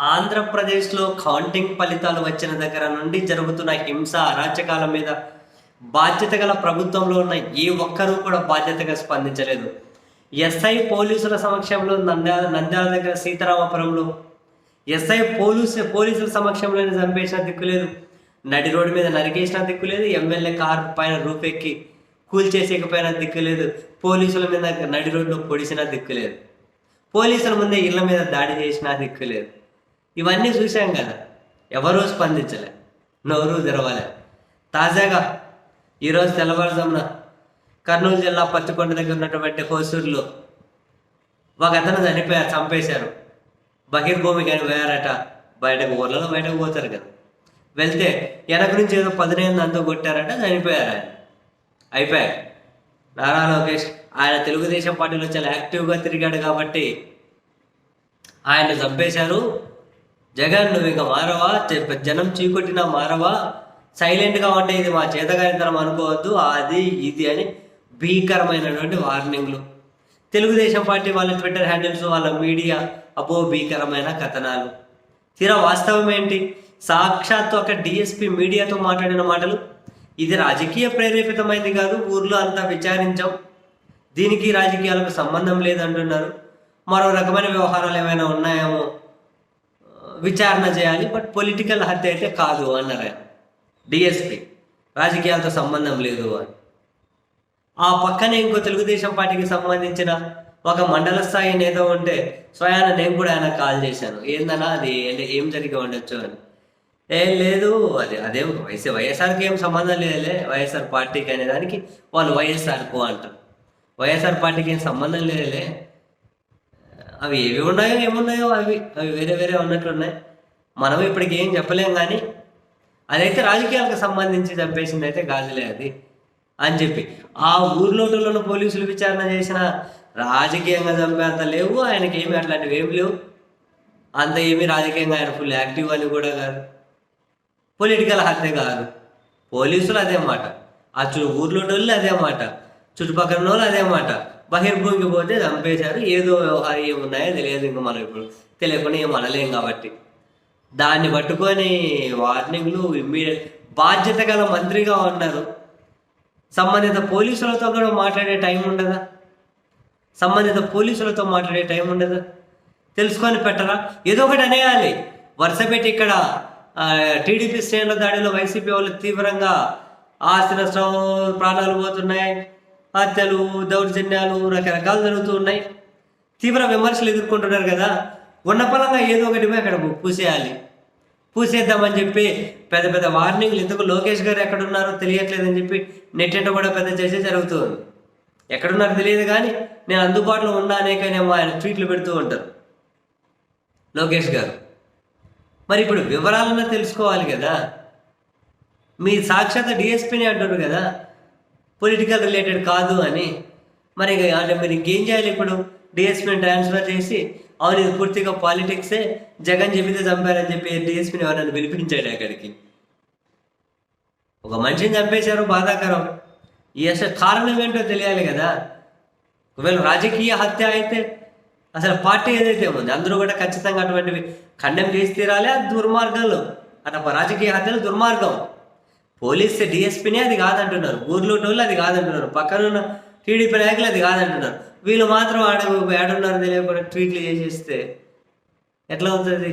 ఆంధ్రప్రదేశ్లో కౌంటింగ్ ఫలితాలు వచ్చిన దగ్గర నుండి జరుగుతున్న హింస అరాచకాల మీద బాధ్యత గల ప్రభుత్వంలో ఉన్న ఏ ఒక్కరూ కూడా బాధ్యతగా స్పందించలేదు. ఎస్ఐ పోలీసుల సమక్షంలో నంద్యాల నంద్యాల దగ్గర సీతారామపురంలో ఎస్ఐ పోలీసు పోలీసుల సమక్షంలోనే చంపేసిన దిక్కులేదు నడి రోడ్డు మీద నరికేసిన దిక్కులేదు ఎమ్మెల్యే కార్ పైన రూపెక్కి కూల్చేసేకపోయిన దిక్కులేదు పోలీసుల మీద నడి రోడ్లో పొడిసిన దిక్కులేదు పోలీసుల ముందే ఇళ్ళ మీద దాడి చేసిన దిక్కులేదు ఇవన్నీ చూశాం కదా. ఎవరూ స్పందించలే. నోరు తెరవలే. తాజాగా ఈరోజు తెల్లవారుజామున కర్నూలు జిల్లా పచ్చకొండ దగ్గర ఉన్నటువంటి హోసూరులో ఒక అతను చనిపోయారు చంపేశారు. బహిర్భూమి కానీ పోయారట. బయటకు ఊర్లలో బయటకు పోతారు కదా. వెళ్తే వెనక నుంచి ఏదో పదిహేను అంతా కొట్టారట చనిపోయారు ఆయన. అయిపోయాయి. నారా లోకేష్ ఆయన తెలుగుదేశం పార్టీలో చాలా యాక్టివ్గా తిరిగాడు కాబట్టి ఆయన చంపేశారు. జగన్ నువ్వు ఇంకా మారవా? జనం చీకొట్టినా మారవా? సైలెంట్గా ఉంటే ఇది మా చేతగానితనం అనుకోవద్దు. అది ఇది అని భీకరమైనటువంటి వార్నింగ్లు తెలుగుదేశం పార్టీ వాళ్ళ ట్విట్టర్ హ్యాండిల్స్ వాళ్ళ మీడియా అపో భీకరమైన కథనాలు. తీరా వాస్తవం ఏంటి? సాక్షాత్తు ఒక డిఎస్పి మీడియాతో మాట్లాడిన మాటలు. ఇది రాజకీయ ప్రేరేపితమైంది కాదు ఊర్లో అంతా విచారించాం. దీనికి రాజకీయాలకు సంబంధం లేదంటున్నారు. మరో రకమైన వ్యవహారాలు ఏమైనా ఉన్నాయేమో? విచారణ చేయాలి బట్ పొలిటికల్ హత్య అయితే కాదు అన్నారు. ఆయన డిఎస్పి రాజకీయాలతో సంబంధం లేదు అని. ఆ పక్కనే ఇంకో తెలుగుదేశం పార్టీకి సంబంధించిన ఒక మండల స్థాయి నేత ఉంటే స్వయాన నేను కూడా ఆయన కాల్ చేశాను. ఏందన్నా అది అంటే ఏం జరిగి ఉండొచ్చు అని. ఏం లేదు అది అదేం వైసీ వైఎస్ఆర్కి ఏం సంబంధం లేదులే వైఎస్ఆర్ పార్టీకి అనే దానికి వాళ్ళు వైఎస్ఆర్కు అంటారు. వైఎస్ఆర్ పార్టీకి ఏం సంబంధం లేదులే అవి ఏవి ఉన్నాయో ఏమున్నాయో అవి అవి వేరే వేరే ఉన్నట్లున్నాయి మనం ఇప్పటికి ఏం చెప్పలేం కానీ అదైతే రాజకీయాలకు సంబంధించి చంపేసింది అయితే గాజులే అది అని చెప్పి. ఆ ఊర్లోటులను పోలీసులు విచారణ చేసిన రాజకీయంగా చంపేంత లేవు ఆయనకి ఏమి అట్లాంటివి ఏమి లేవు. అంత ఏమి రాజకీయంగా ఆయన ఫుల్ యాక్టివ్ అని కూడా కాదు. పొలిటికల్ హత్య కాదు. పోలీసులు అదే మాట. ఆ చు ఊర్లోటోళ్ళు అదే మాట. చుట్టుపక్కల వాళ్ళు అదే మాట. బహిర్భూమికి పోతే చంపేశారు. ఏదో వ్యవహారం ఏమున్నాయో తెలియదు ఇంకా మనం ఇప్పుడు. తెలియకుండా ఏం అనలేం కాబట్టి. దాన్ని పట్టుకొని వార్నింగ్లు ఇమ్మీడియట్ బాధ్యత గల మంత్రిగా ఉన్నారు. సంబంధిత పోలీసులతో కూడా మాట్లాడే టైం ఉండదా? సంబంధిత పోలీసులతో మాట్లాడే టైం ఉండదా? తెలుసుకొని పెట్టరా? ఏదో ఒకటి అనేయాలి. వరుస పెట్టి ఇక్కడ టీడీపీ శ్రేణుల దాడిలో వైసీపీ వాళ్ళు తీవ్రంగా ఆస్తి నష్టం ప్రాణాలు పోతున్నాయి. హత్యలు దౌర్జన్యాలు రకరకాలు జరుగుతూ ఉన్నాయి. తీవ్ర విమర్శలు ఎదుర్కొంటున్నారు కదా. ఉన్న పలంగా ఏదో ఒకటి అక్కడ పూసేయాలి. పూసేద్దామని చెప్పి పెద్ద పెద్ద వార్నింగ్లు ఎందుకు లోకేష్ గారు ఎక్కడున్నారో తెలియట్లేదని చెప్పి నెట్టింట కూడా పెద్ద చేసే జరుగుతుంది. ఎక్కడున్నారో తెలియదు కానీ నేను అందుబాటులో ఉన్నా కానీ ఆయన ట్వీట్లు పెడుతూ ఉంటారు. లోకేష్ గారు మరి ఇప్పుడు వివరాలన్నా తెలుసుకోవాలి కదా. మీ సాక్షాత్ డిఎస్పీని అంటారు కదా. పొలిటికల్ రిలేటెడ్ కాదు అని. మరి ఇక అంటే మీరు ఇంకేం చేయాలి ఇప్పుడు? డిఎస్పీని ట్రాన్స్ఫర్ చేసి అవును ఇది పూర్తిగా పాలిటిక్సే జగన్ చెబితే చంపారని చెప్పి డిఎస్పీని ఎవరైనా పిలిపించాడు అక్కడికి ఒక మనిషిని చంపేశారు బాధాకరం. ఈ అసలు కారణం ఏంటో తెలియాలి కదా. ఒకవేళ రాజకీయ హత్య అయితే అసలు పార్టీ ఏదైతే ఉంది అందరూ కూడా ఖచ్చితంగా అటువంటివి ఖండం చేసి తీరాలి. అది దుర్మార్గాలు. అట రాజకీయ హత్యలు దుర్మార్గం. పోలీస్ డిఎస్పీనే అది కాదంటున్నారు. ఊర్లో వాళ్ళు అది కాదంటున్నారు. పక్కన ఉన్న టీడీపీ నాయకులు అది కాదంటున్నారు. వీళ్ళు మాత్రం ఆడ ఆడున్నారు తెలియకుండా ట్వీట్లు చేసేస్తే ఎట్లా అవుతుంది?